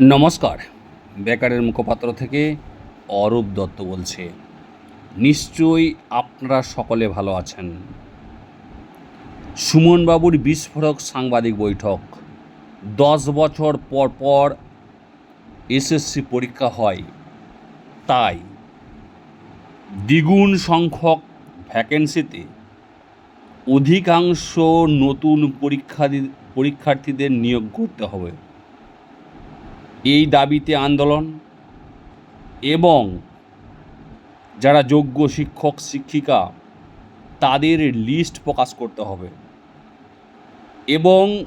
নমস্কার। বেকারের মুখপাত্র থেকে অরূপ দত্ত বলছে। নিশ্চয়ই আপনারা সকলে ভালো আছেন। সুমনবাবুর বিস্ফোরক সাংবাদিক বৈঠক। দশ বছর পর পর এসএসসি পরীক্ষা হয়। তাই দ্বিগুণ সংখ্যক ভ্যাকেন্সিতে অধিকাংশ নতুন পরীক্ষার্থী পরীক্ষার্থীদের নিয়োগ করতে হবে। এই দাবিতে আন্দোলন এবং যারা যোগ্য শিক্ষক, শিক্ষিকা, তাদের লিস্ট প্রকাশ করতে হবে। এবং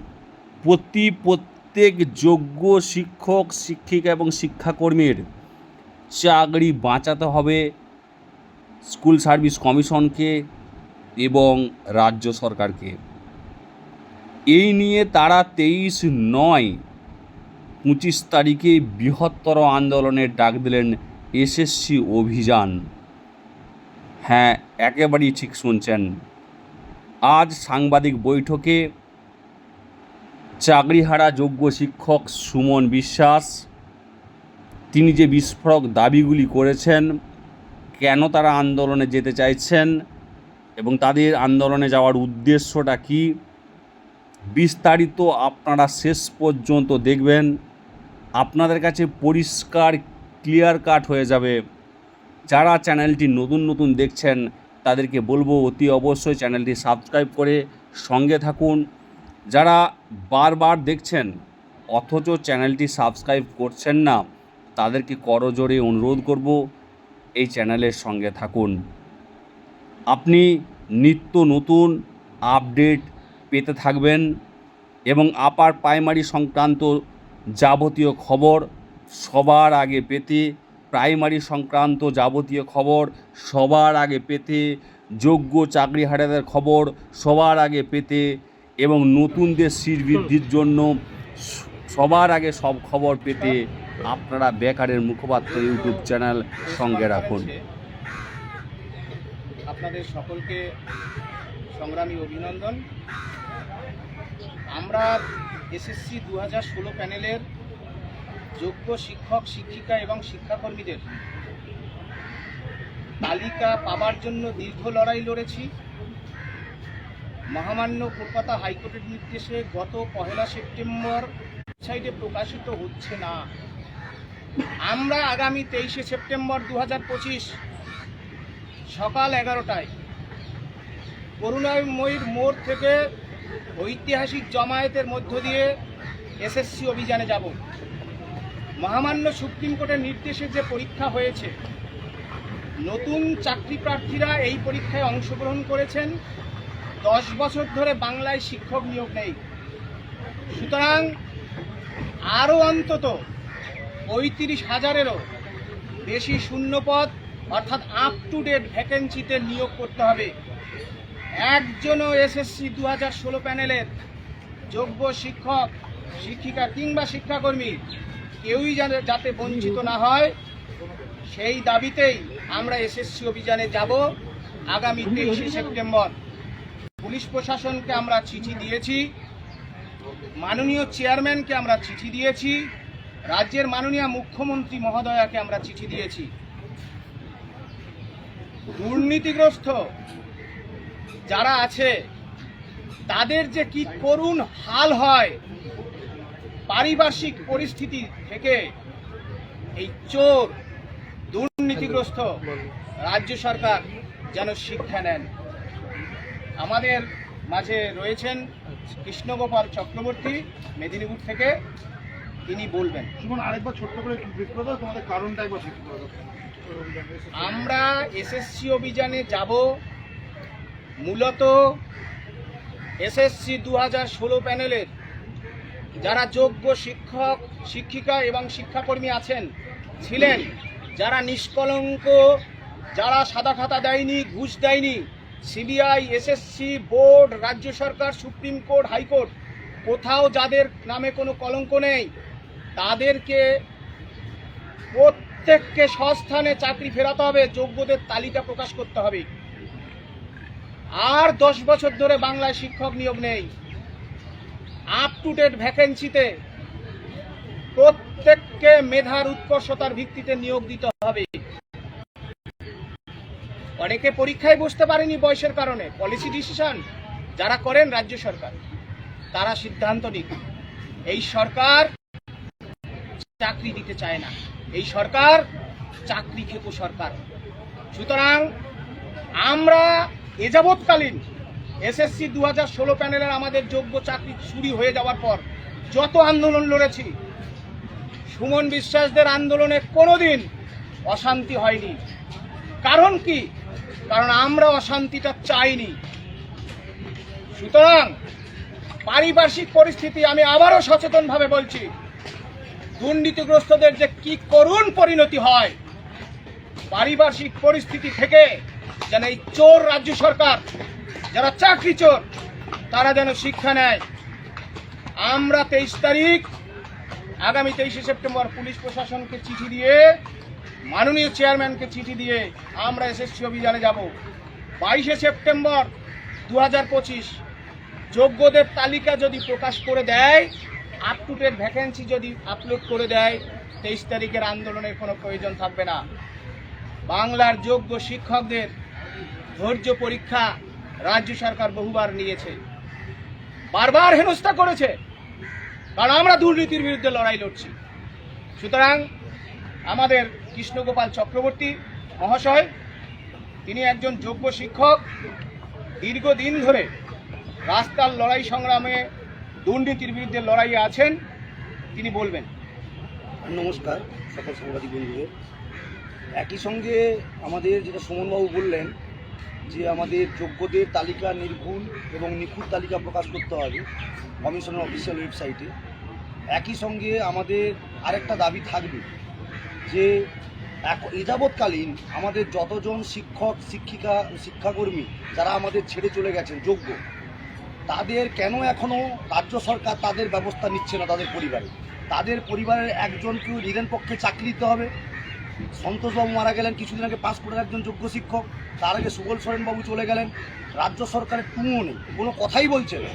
প্রতি প্রত্যেক যোগ্য শিক্ষক, শিক্ষিকা এবং শিক্ষাকর্মীর চাকরি বাঁচাতে হবে স্কুল সার্ভিস কমিশনকে এবং রাজ্য সরকারকে। এই নিয়ে তারা তেইশ নয় পঁচিশ তারিখে বৃহত্তর আন্দোলনের ডাক দিলেন এসএসসি অভিযান। হ্যাঁ একেবারেই ঠিক শুনছেন। আজ সাংবাদিক বৈঠকে চাকরিহারা যোগ্য শিক্ষক সুমন বিশ্বাস, তিনি যে বিস্ফোরক দাবিগুলি করেছেন, কেন তারা আন্দোলনে যেতে চাইছেন এবং তাদের আন্দোলনে যাওয়ার উদ্দেশ্যটা কী, বিস্তারিত আপনারা শেষ পর্যন্ত দেখবেন। আপনাদের কাছে পরিষ্কার ক্লিয়ার কাট হয়ে যাবে। যারা চ্যানেলটি নতুন নতুন দেখছেন, তাদেরকে বলব অতি অবশ্যই চ্যানেলটি সাবস্ক্রাইব করে সঙ্গে থাকুন। যারা বারবার দেখছেন, অথচ চ্যানেলটি সাবস্ক্রাইব করছেন না, তাদেরকে করজোরে অনুরোধ করব এই চ্যানেলের সঙ্গে থাকুন। আপনি নিত্য নতুন আপডেট পেতে থাকবেন এবং আপার প্রাইমারি সংক্রান্ত যাবতীয় খবর সবার আগে পেতে, প্রাইমারি সংক্রান্ত যাবতীয় খবর সবার আগে পেতে, যোগ্য চাকরি চাকরিহারাদের খবর সবার আগে পেতে এবং নতুনদের সিট বৃদ্ধির জন্য সবার আগে সব খবর পেতে আপনারা বেকারের মুখপাত্র ইউটিউব চ্যানেল সঙ্গে রাখুন। আপনাদের সকলকে সংগ্রামী অভিনন্দন। আমরা এসএসসি দু হাজার ষোলো প্যানেলের যোগ্য শিক্ষক, শিক্ষিকা এবং শিক্ষাকর্মীদের তালিকা পাবার জন্য দীর্ঘ লড়াই লড়েছি। মহামান্য কলকাতা হাইকোর্টের নির্দেশে গত পহেলা সেপ্টেম্বর ওয়েবসাইটে প্রকাশিত হচ্ছে না। আমরা আগামী তেইশে সেপ্টেম্বর দু হাজার পঁচিশ সকাল এগারোটায় করুণাময়ীর মোড় থেকে ঐতিহাসিক জমায়েতের মধ্য দিয়ে এসএসসি অভিযানে যাব। মহামান্য সুপ্রিম কোর্টের নির্দেশে যে পরীক্ষা হয়েছে, নতুন চাকরি প্রার্থীরা এই পরীক্ষায় অংশগ্রহণ করেছেন। দশ বছর ধরে বাংলায় শিক্ষক নিয়োগ নেই। সুতরাং আরও অন্তত পঁয়ত্রিশ হাজারেরও বেশি শূন্যপদ, অর্থাৎ আপ টু ডেট ভ্যাকেন্সিতে নিয়োগ করতে হবে। একজনও এসএসসি দু হাজার ষোলো প্যানেলের যোগ্য শিক্ষক, শিক্ষিকা কিংবা শিক্ষাকর্মী কেউই যাতে বঞ্চিত না হয়, সেই দাবিতেই আমরা এসএসসি অভিযানে যাব আগামী তেইশে সেপ্টেম্বর। পুলিশ প্রশাসনকে আমরা চিঠি দিয়েছি, মাননীয় চেয়ারম্যানকে আমরা চিঠি দিয়েছি, রাজ্যের মাননীয় মুখ্যমন্ত্রী মহোদয়াকে আমরা চিঠি দিয়েছি। দুর্নীতিগ্রস্ত যারা আছে তাদের যে কি করুণ হাল হয় পারিপার্শ্বিক পরিস্থিতি থেকে এই চোর দুর্নীতিগ্রস্ত রাজ্য সরকার যেন শিক্ষা নেন। আমাদের মাঝে রয়েছেন কৃষ্ণগোপাল চক্রবর্তী মেদিনীপুর থেকে। তিনি বলবেন। আরেকবার ছোট্ট করে তোমাদের কারণটা একবার আমরা এসএসসি অভিযানে যাব মূলত এসএসসি দু হাজার ষোলো প্যানেলের যারা যোগ্য শিক্ষক, শিক্ষিকা এবং শিক্ষাকর্মী আছেন, ছিলেন, যারা নিষ্কলঙ্ক, যারা সাদা খাতা দেয়নি, ঘুষ দেয়নি, সিবিআই, এসএসসি বোর্ড, রাজ্য সরকার, সুপ্রিম কোর্ট, হাইকোর্ট, কোথাও যাদের নামে কোনো কলঙ্ক নেই, তাদেরকে প্রত্যেককে সস্থানে চাকরি ফেরাতে হবে, যোগ্যদের তালিকা প্রকাশ করতে হবে। আর দশ বছর ধরে বাংলায় শিক্ষক নিয়োগ নেই। আপ টু ডেট ভ্যাকেন্সিতে প্রত্যেককে মেধার উৎকর্ষতার ভিত্তিতে নিয়োগ দিতে হবে। অনেকে পরীক্ষায় বসতে পারেনি বয়সের কারণে। পলিসি ডিসিশন যারা করেন রাজ্য সরকার, তারা সিদ্ধান্ত নিক। এই সরকার চাকরি দিতে চায় না। এই সরকার চাকরি খেকো সরকার। সুতরাং আমরা এ যাবৎকালীন এসএসসি দু হাজার ষোলো প্যানেলের আমাদের যোগ্য চাকরি চুরি হয়ে যাওয়ার পর যত আন্দোলন লড়েছি, সুমন বিশ্বাসদের আন্দোলনে কোনোদিন অশান্তি হয়নি। কারণ কি? কারণ আমরা অশান্তিটা চাইনি। সুতরাং পারিপার্শ্বিক পরিস্থিতি আমি আবারও সচেতনভাবে বলছি, দুর্নীতিগ্রস্তদের যে কি করুণ পরিণতি হয়, পারিপার্শ্বিক পরিস্থিতি থেকে যেন এই চোর রাজ্য সরকার, যারা চাকরি চোর, তারা যেন শিক্ষা নেয়। আমরা তেইশ তারিখ, আগামী তেইশে সেপ্টেম্বর পুলিশ প্রশাসনকে চিঠি দিয়ে, মাননীয় চেয়ারম্যানকে চিঠি দিয়ে আমরা এসএসসি অভিযানে যাব। বাইশে সেপ্টেম্বর দু পঁচিশ, যোগ্যদের তালিকা যদি প্রকাশ করে দেয় আপ টু ডেট ভ্যাকেন্সি যদি আপলোড করে দেয়, তেইশ তারিখের আন্দোলনের কোনো প্রয়োজন থাকবে না। বাংলার যোগ্য শিক্ষকদের ধৈর্য পরীক্ষা রাজ্য সরকার বহুবার নিয়েছে। বারবার হেনস্থা করেছে। কারণ আমরা দুর্নীতির বিরুদ্ধে লড়াই লড়ছি। সুতরাং আমাদের কৃষ্ণগোপাল চক্রবর্তী মহাশয়, তিনি একজন যোগ্য শিক্ষক, দীর্ঘদিন ধরে রাস্তার লড়াই সংগ্রামে দুর্নীতির বিরুদ্ধে লড়াইয়ে আছেন, তিনি বলবেন। নমস্কার, সকল সাংবাদিক বন্ধুদের। একই সঙ্গে আমাদের যেটা সুমনবাবু বললেন যে আমাদের যোগ্যদের তালিকা নির্ভুল এবং নিখুঁত তালিকা প্রকাশ করতে হবে কমিশনের অফিসিয়াল ওয়েবসাইটে। একই সঙ্গে আমাদের আরেকটা দাবি থাকবে যে এযাবৎকালীন আমাদের যতজন শিক্ষক, শিক্ষিকা, শিক্ষাকর্মী যারা আমাদের ছেড়ে চলে গেছেন যোগ্য, তাদের কেন এখনও রাজ্য সরকার তাদের ব্যবস্থা নিচ্ছে না তাদের পরিবারে? তাদের পরিবারের একজনকেও নিজের পক্ষে চাকরি দিতে হবে সন্তোষবাবু মারা গেলেন, কিছুদিন আগে পাস করে একজন যোগ্য শিক্ষক, তার আগে সুবল সরেনবাবু চলে গেলেন। রাজ্য সরকারের টুমো নেই, কোনো কথাই বলছে না।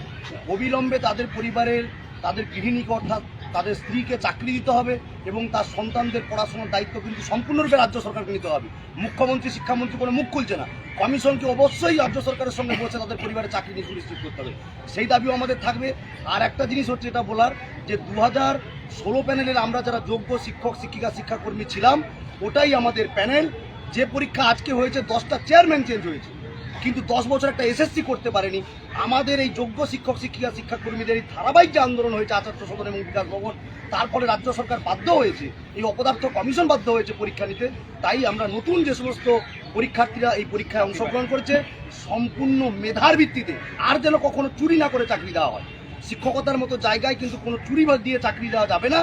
অবিলম্বে তাদের পরিবারের, তাদের গৃহিণীকে অর্থাৎ তাদের স্ত্রীকে চাকরি দিতে হবে এবং তার সন্তানদের পড়াশোনার দায়িত্ব কিন্তু সম্পূর্ণরূপে রাজ্য সরকারকে নিতে হবে। মুখ্যমন্ত্রী, শিক্ষামন্ত্রী কোনো মুখ খুলছে না। কমিশনকে অবশ্যই রাজ্য সরকারের সঙ্গে বসে তাদের পরিবারে চাকরি নিয়ে সুনিশ্চিত করতে হবে। সেই দাবিও আমাদের থাকবে। আর একটা জিনিস হচ্ছে এটা বলার, যে দু হাজার ষোলো প্যানেলের আমরা যারা যোগ্য শিক্ষক, শিক্ষিকা, শিক্ষাকর্মী ছিলাম ওটাই আমাদের প্যানেল। যে পরীক্ষা আজকে হয়েছে, দশটা চেয়ারম্যান চেঞ্জ হয়েছে। কিন্তু দশ বছর একটা এসএসসি করতে পারেনি। আমাদের এই যোগ্য শিক্ষক, শিক্ষিকা, শিক্ষাকর্মীদের এই ধারাবাহিক যে আন্দোলন হয়েছে আচার্য সদন এবং বিকাশ ভবন তারপরে রাজ্য সরকার বাধ্য হয়েছে। এই অপদার্থ কমিশন বাধ্য হয়েছে পরীক্ষা নিতে। তাই আমরা নতুন যে সমস্ত পরীক্ষার্থীরা এই পরীক্ষায় অংশগ্রহণ করেছে, সম্পূর্ণ মেধার ভিত্তিতে। আর যেন কখনো চুরি না করে চাকরি দেওয়া হয়। শিক্ষকতার মতো জায়গায় কিন্তু কোনো চুরি দিয়ে চাকরি দেওয়া যাবে না।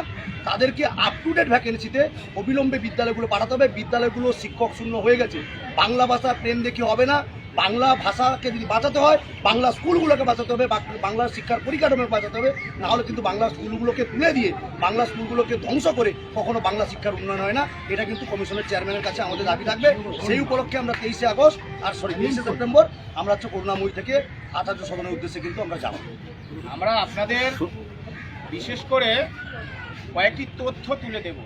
তাদেরকে আপ টু ডেট ভ্যাকেন্সিতে অবিলম্বে বিদ্যালয়গুলো পাঠাতে হবে। বিদ্যালয়গুলো শিক্ষক শূন্য হয়ে গেছে। বাংলা ভাষা প্রেম দেখি হবে না। বাংলা ভাষাকে যদি বাঁচাতে হয়, বাংলা স্কুলগুলোকে বাঁচাতে হবে বাংলা শিক্ষার পরিকাঠামো বাঁচাতে হবে, নাহলে কিন্তু বাংলা স্কুলগুলোকে তুলে দিয়ে, বাংলা স্কুলগুলোকে ধ্বংস করে কখনো বাংলা শিক্ষার উন্নয়ন হয় না। এটা কিন্তু কমিশনের চেয়ারম্যানের কাছে আমাদের দাবি থাকবে। সেই উপলক্ষে আমরা তেইশে আগস্ট আর সরি তেইশে সেপ্টেম্বর আমরা হচ্ছে করুণাময়ী থেকে আচার্য সদনের উদ্দেশ্যে কিন্তু আমরা যাব। আমরা আপনাদের বিশেষ করে কয়েকটি তথ্য তুলে দেব।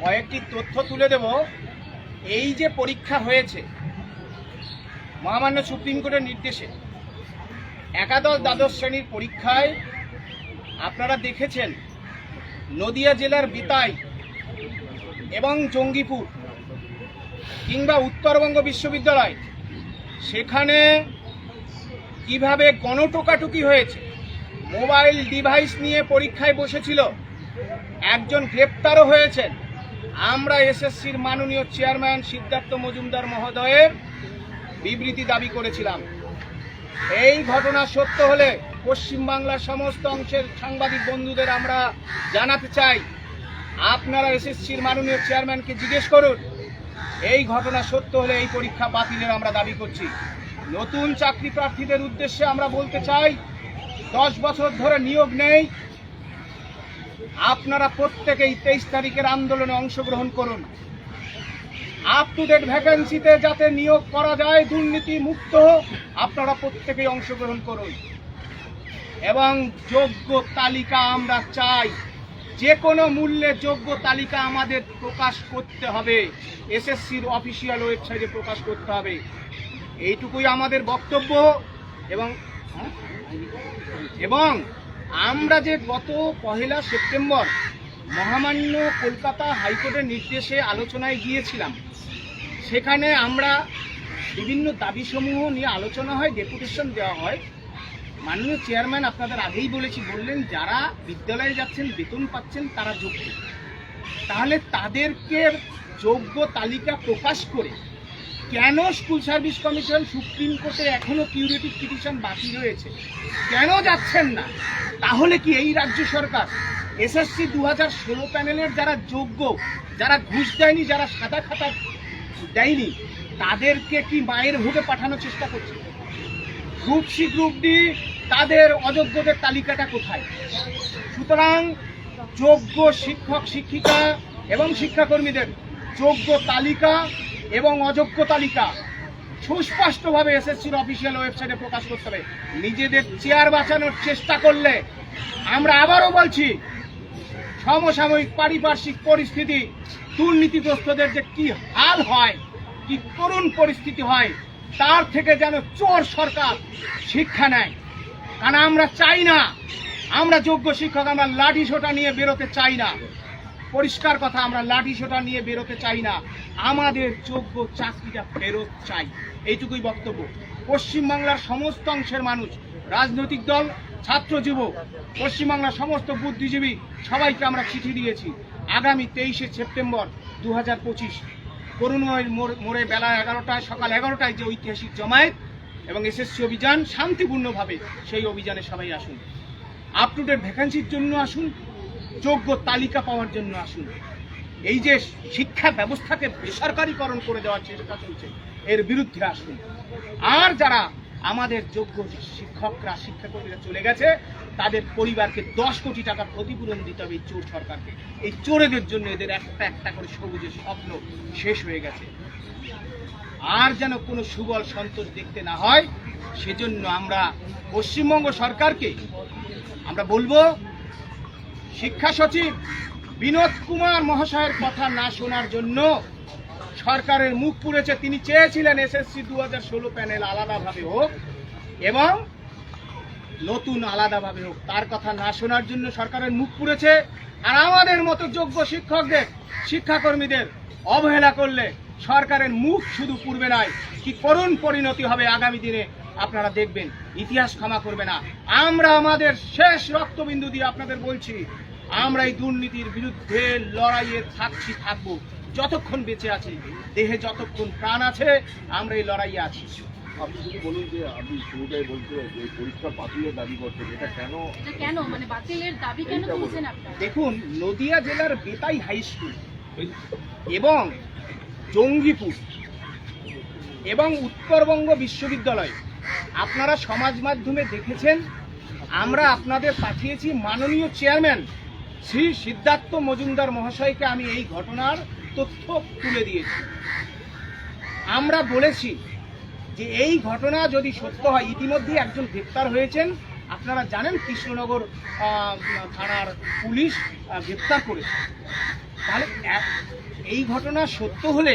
কয়েকটি তথ্য তুলে দেব। এই যে পরীক্ষা হয়েছে মহামান্য সুপ্রিম কোর্টের নির্দেশে একাদশ দ্বাদশ শ্রেণির পরীক্ষায় আপনারা দেখেছেন নদিয়া জেলার বিতাই এবং জঙ্গিপুর কিংবা উত্তরবঙ্গ বিশ্ববিদ্যালয় সেখানে কীভাবে গণটোকাটুকি হয়েছে? মোবাইল ডিভাইস নিয়ে পরীক্ষায় বসেছিল। একজন গ্রেপ্তারও হয়েছেন। আমরা এসএসসির মাননীয় চেয়ারম্যান সিদ্ধার্থ মজুমদার মহোদয়ের বিবৃতি দাবি করেছিলাম। এই ঘটনা সত্য হলে পশ্চিমবাংলার সমস্ত অংশের সাংবাদিক বন্ধুদের আমরা জানাতে চাই। আপনারা এসএসসির মাননীয় চেয়ারম্যানকে জিজ্ঞেস করুন। এই ঘটনা সত্য হলে এই পরীক্ষা বাতিলের আমরা দাবি করছি। নতুন চাকরি প্রার্থীদের উদ্দেশ্যে আমরা বলতে চাই, দশ বছর ধরে নিয়োগ নেই। আপনারা প্রত্যেকেই তেইশ তারিখের আন্দোলনে অংশগ্রহণ করুন। আপ টু ডেট ভ্যাকেন্সিতে যাতে নিয়োগ করা যায়, দুর্নীতি মুক্ত আপনারা প্রত্যেকেই অংশগ্রহণ করুন। এবং যোগ্য তালিকা আমরা চাই, যে কোনো মূল্যে যোগ্য তালিকা আমাদের প্রকাশ করতে হবে। এসএসসির অফিসিয়াল ওয়েবসাইটে প্রকাশ করতে হবে। এইটুকুই আমাদের বক্তব্য এবং? এবং আমরা যে গত পহেলা সেপ্টেম্বর মহামান্য কলকাতা হাইকোর্টের নির্দেশে আলোচনায় গিয়েছিলাম, সেখানে আমরা বিভিন্ন দাবিসমূহ নিয়ে আলোচনা হয় ডেপুটেশন দেওয়া হয় মাননীয় চেয়ারম্যান আপনাদের আগেই বলেছি, বললেন যারা বিদ্যালয়ে যাচ্ছেন, বেতন পাচ্ছেন, তারা যোগ্য তাহলে তাদেরকে যোগ্য তালিকা প্রকাশ করে কেন স্কুল সার্ভিস কমিশন সুপ্রিম কোর্টে এখনও কিউরেটিভ পিটিশন বাকি রয়েছে কেন যাচ্ছেন না? তাহলে কি এই রাজ্য সরকার, এসএসসি দু হাজার ষোলো প্যানেলের যারা যোগ্য, যারা ঘুষ দেয়নি, যারা সাদা খাতা দেয়নি, তাদেরকে কি মায়ের ভোটে পাঠানোর চেষ্টা করছে? গ্রুপ সি গ্রুপ ডি তাদের অযোগ্যদের তালিকাটা কোথায়? সুতরাং যোগ্য শিক্ষক, শিক্ষিকা এবং শিক্ষাকর্মীদের যোগ্য তালিকা এবং অযোগ্য তালিকা সুস্পষ্টভাবে এসএসসির অফিসিয়াল ওয়েবসাইটে প্রকাশ করতে হবে। নিজেদের চেয়ার বাঁচানোর চেষ্টা করলে আমরা আবারও বলছি, সমসাময়িক পারিপার্শ্বিক পরিস্থিতি, দুর্নীতিগ্রস্তদের যে কি হাল হয়, কি করুণ পরিস্থিতি হয়, তার থেকে যেন চোর সরকার শিক্ষা নেয়। কারণ আমরা চাই না, আমরা যোগ্য শিক্ষক, আমরা লাঠি সোটা নিয়ে বেরোতে চাই না। পরিষ্কার কথা, আমরা লাঠি সোটা নিয়ে বেরোতে চাই না। আমাদের যোগ্য চাকরিটা ফেরত চাই। এইটুকুই বক্তব্য। পশ্চিমবাংলার সমস্ত অংশের মানুষ, রাজনৈতিক দল, ছাত্র যুবক, পশ্চিমবাংলার সমস্ত বুদ্ধিজীবী, সবাইকে আমরা চিঠি দিয়েছি। আগামী তেইশে সেপ্টেম্বর দু হাজার পঁচিশ, করুণাময় মোড়- বেলা এগারোটায়, সকাল এগারোটায় যে ঐতিহাসিক জমায়েত এবং এসএসসি অভিযান শান্তিপূর্ণভাবে সেই অভিযানে সবাই আসুন। আপ টু ডেট ভ্যাকান্সির জন্য আসুন। যোগ্য তালিকা পাওয়ার জন্য আসুন। এই যে শিক্ষা ব্যবস্থাকে বেসরকারীকরণ করে দেওয়ার চেষ্টা চলছে, এর বিরুদ্ধে আসুন। আর যারা আমাদের যোগ্য শিক্ষকরা, শিক্ষাকর্মীরা চলে গেছে, তাদের পরিবারকে দশ কোটি টাকা ক্ষতিপূরণ দিতে হবে এই চোর সরকারকে। এই চোরেদের জন্য এদের একটা একটা করে সবুজের স্বপ্ন শেষ হয়ে গেছে। আর যেন কোনো সুবল সন্তোষ দেখতে না হয়, সেজন্য আমরা পশ্চিমবঙ্গ সরকারকে আমরা বলব শিক্ষা সচিব বিনোদ কুমার মহাশয়ের কথা না শোনার জন্য সরকারের মুখ পুড়েছে। তিনি চেয়েছিলেন এসএসসি দু হাজার ষোলো প্যানেল আলাদাভাবে হোক এবং নতুন আলাদাভাবে হোক। তার কথা না শোনার জন্য সরকারের মুখ পুড়েছে। আর আমাদের মতো যোগ্য শিক্ষকদের, শিক্ষাকর্মীদের অবহেলা করলে সরকারের মুখ শুধু পুড়বে নয় কি করুণ পরিণতি হবে আগামী দিনে আপনারা দেখবেন। ইতিহাস ক্ষমা করবে না। আমরা আমাদের শেষ রক্তবিন্দু দিয়ে আপনাদের বলছি আমরা এই দুর্নীতির বিরুদ্ধে লড়াইয়ে থাকছি থাকব। যতক্ষণ বেঁচে আছি দেহে যতক্ষণ প্রাণ আছে আমরা এই লড়াইয়ে আছি। আপনি যদি বলুন যে আপনি শুরুটাই বলছিলেন যে পরীক্ষা বাতিলের দাবি করছেন এটা কেন? কেন? মানে বাতিলের দাবি কেন তুলছেন আপনারা? দেখুন নদিয়া জেলার বেতাই হাই স্কুল এবং জঙ্গিপুর এবং উত্তরবঙ্গ বিশ্ববিদ্যালয় আপনারা সমাজ মাধ্যমে দেখেছেন আমরা আপনাদের পাঠিয়েছি মাননীয় চেয়ারম্যান। শ্রী সিদ্ধার্থ মজুমদার মহাশয়কে আমি এই ঘটনার তথ্য তুলে দিয়েছি। আমরা বলেছি যে এই ঘটনা যদি সত্য হয় ইতিমধ্যে একজন গ্রেপ্তার হয়েছেন। আপনারা জানেন কৃষ্ণনগর থানার পুলিশ গ্রেপ্তার করেছে। তাহলে এই ঘটনা সত্য হলে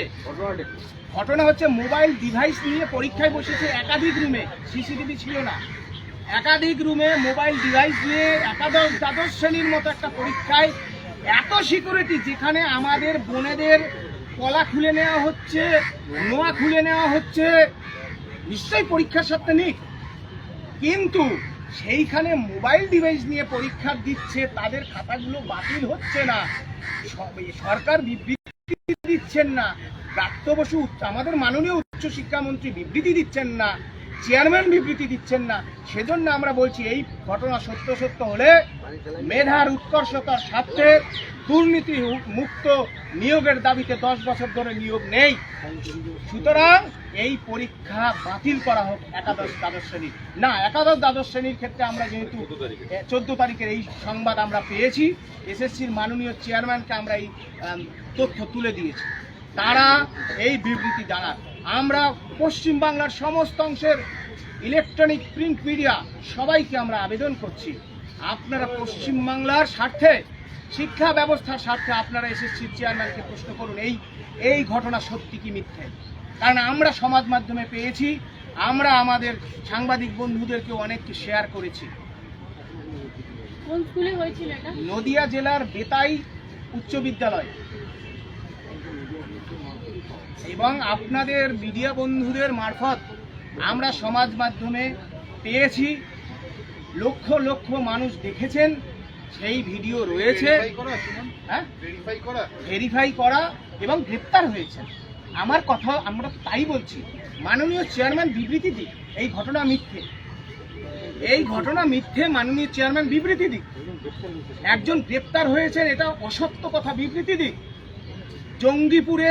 ঘটনা হচ্ছে মোবাইল ডিভাইস নিয়ে পরীক্ষায় বসেছে একাধিক রুমে, সিসিটিভি ছিল না। একাধিক রুমে মোবাইল ডিভাইস নিয়ে একাদশ দ্বাদশ শ্রেণির মতো একটা পরীক্ষায় এত সিকিউরিটি যেখানে আমাদের বোনেদের কলা খুলে নেওয়া হচ্ছে, নোয়া খুলে নেওয়া হচ্ছে, নিশ্চয়ই পরীক্ষার সাথে নিক। কিন্তু সেইখানে মোবাইল ডিভাইস নিয়ে পরীক্ষা দিচ্ছে, তাদের খাতাগুলো বাতিল হচ্ছে না। সরকার বিবৃতি দিচ্ছেন না। প্রাপ্ত বসু আমাদের মাননীয় উচ্চ শিক্ষামন্ত্রী বিবৃতি দিচ্ছেন না। চেয়ারম্যান বিবৃতি দিচ্ছেন না। সেজন্য আমরা বলছি এই ঘটনা সত্য সত্য হলে মেধার উৎকর্ষতার স্বার্থে দুর্নীতি মুক্ত নিয়োগের দাবিতে দশ বছর ধরে নিয়োগ নেই। সুতরাং এই পরীক্ষা বাতিল করা হোক একাদশ দ্বাদশ শ্রেণির না একাদশ দ্বাদশ শ্রেণির ক্ষেত্রে আমরা যেহেতু চোদ্দ তারিখের এই সংবাদ আমরা পেয়েছি এসএসসির মাননীয় চেয়ারম্যানকে আমরা এই তথ্য তুলে দিয়েছি। তারা এই বিবৃতি জানান। আমরা পশ্চিমবাংলার সমস্ত অংশের ইলেকট্রনিক প্রিন্ট মিডিয়া সবাইকে আমরা আবেদন করছি। আপনারা পশ্চিমবাংলার স্বার্থে শিক্ষা ব্যবস্থার স্বার্থে আপনারা এসএসসি চেয়ারম্যানকে প্রশ্ন করুন এই এই ঘটনা সত্যি কি মিথ্যে? কারণ আমরা সমাজ মাধ্যমে পেয়েছি আমরা আমাদের সাংবাদিক বন্ধুদেরকে অনেককে শেয়ার করেছি। নদিয়া জেলার বেতাই উচ্চ বিদ্যালয়। এবং আপনাদের মিডিয়া বন্ধুদের মারফত আমরা সমাজ মাধ্যমে পেয়েছি। লক্ষ লক্ষ মানুষ দেখেছেন সেই ভিডিও রয়েছে। হ্যাঁ? ভেরিফাই করা। এবং গ্রেপ্তার হয়েছে আমার কথা আমরা তাই বলছি। মাননীয় চেয়ারম্যান বিবৃতি দিক এই ঘটনা মিথ্যে। এই ঘটনা মিথ্যে মাননীয় চেয়ারম্যান বিবৃতি দিক। একজন গ্রেপ্তার হয়েছেন এটা অসত্য কথা বিবৃতি দিক। জঙ্গিপুরে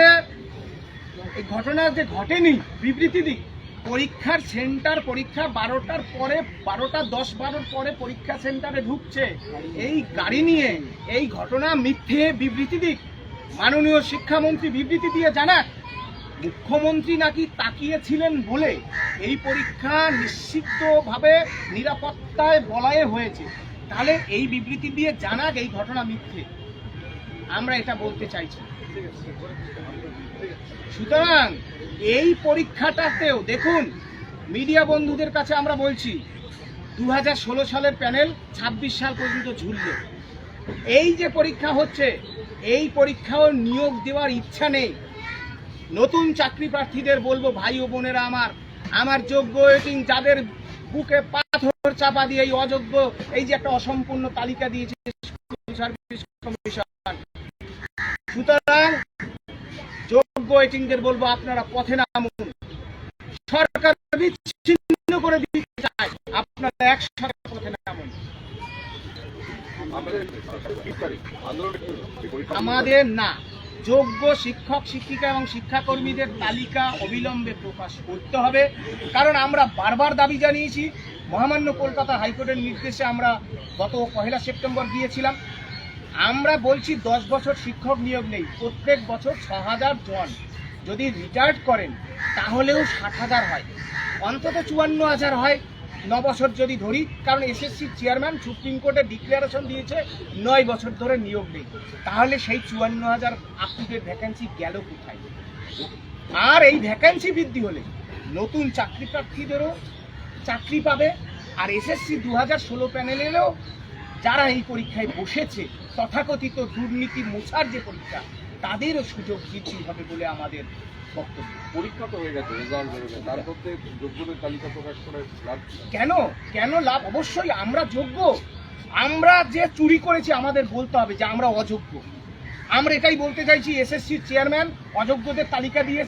এই ঘটনা যে ঘটেনি, বিবৃতি দিক পরীক্ষার সেন্টার পরীক্ষা বারোটার পরে, বারোটা দশ, বারোর পরে পরীক্ষা সেন্টারে ঢুকছে। এই গাড়ি নিয়ে এই ঘটনা মিথ্যে বিবৃতি দিক মাননীয় শিক্ষামন্ত্রী বিবৃতি দিয়ে জানাক, মুখ্যমন্ত্রী নাকি তাকিয়েছিলেন বলে এই পরীক্ষা নিশ্চিতভাবে নিরাপত্তায় বলায়ে হয়েছে। তাহলে এই বিবৃতি দিয়ে জানাক এই ঘটনা মিথ্যে। আমরা এটা বলতে চাইছি। সুতরাং এই পরীক্ষাটাতেও দেখুন, মিডিয়া বন্ধুদের কাছে আমরা বলছি, দুহাজার ষোলো সালের প্যানেল ২৬ সাল পর্যন্ত ঝুলবে। এই যে পরীক্ষা হচ্ছে, এই পরীক্ষাও নিয়োগ দেওয়ার ইচ্ছা নেই। নতুন চাকরি প্রার্থীদের বলব, ভাই ও বোনেরা আমার আমার যোগ্য এটিং যাদের বুকে পাথর চাপা দিয়ে এই অযোগ্য, এই যে একটা অসম্পূর্ণ তালিকা দিয়েছে সুতরাং যোগ্য এটিংদের বলব, আপনারা পথে নামুন। সরকার বিচ্ছিন্ন করে দিতে চায়, আপনারা একসাথে পথে নামুন। আমাদের না, যোগ্য শিক্ষক, শিক্ষিকা এবং শিক্ষাকর্মীদের তালিকা অবিলম্বে প্রকাশ করতে হবে। কারণ আমরা বারবার দাবি জানিয়েছি, মহামান্য কলকাতা হাইকোর্টের নির্দেশে আমরা গত পহেলা সেপ্টেম্বর গিয়েছিলাম। আমরা বলছি দশ বছর শিক্ষক নিয়োগ নেই, প্রত্যেক বছর ছ হাজার জন যদি রিটায়ার্ড করেন, তাহলেও ষাট হাজার হয়। অন্তত চুয়ান্ন হাজার হয় ন বছর যদি ধরি, কারণ এসএসসি চেয়ারম্যান সুপ্রিম কোর্টে ডিক্লারেশন দিয়েছে, নয় বছর ধরে নিয়োগ নেই। তাহলে সেই চুয়ান্ন হাজার আপটুডেট ভ্যাকেন্সি গেল কোথায়? আর এই ভ্যাকেন্সি বৃদ্ধি হলে নতুন চাকরি প্রার্থীদেরও চাকরি পাবে, আর এসএসসি দু হাজার ষোলো প্যানেলেরও যারা এই পরীক্ষায় বসেছে তথাকথিত দুর্নীতি মোছার যে পরীক্ষা তাদেরও সুযোগ বৃদ্ধি হবে বলে আমাদের বক্তব্য। পরীক্ষা তো হয়ে গেছে রেজাল্ট যোগ্যদের তালিকা প্রকাশ করে লাভ? কেন? কেন লাভ? অবশ্যই আমরা যোগ্য। আমরা যে চুরি করেছি আমাদের বলতে হবে যে আমরা অযোগ্য। আমরা এটাই বলতে চাইছি এসএসসির চেয়ারম্যান অযোগ্যদের তালিকা দিয়ে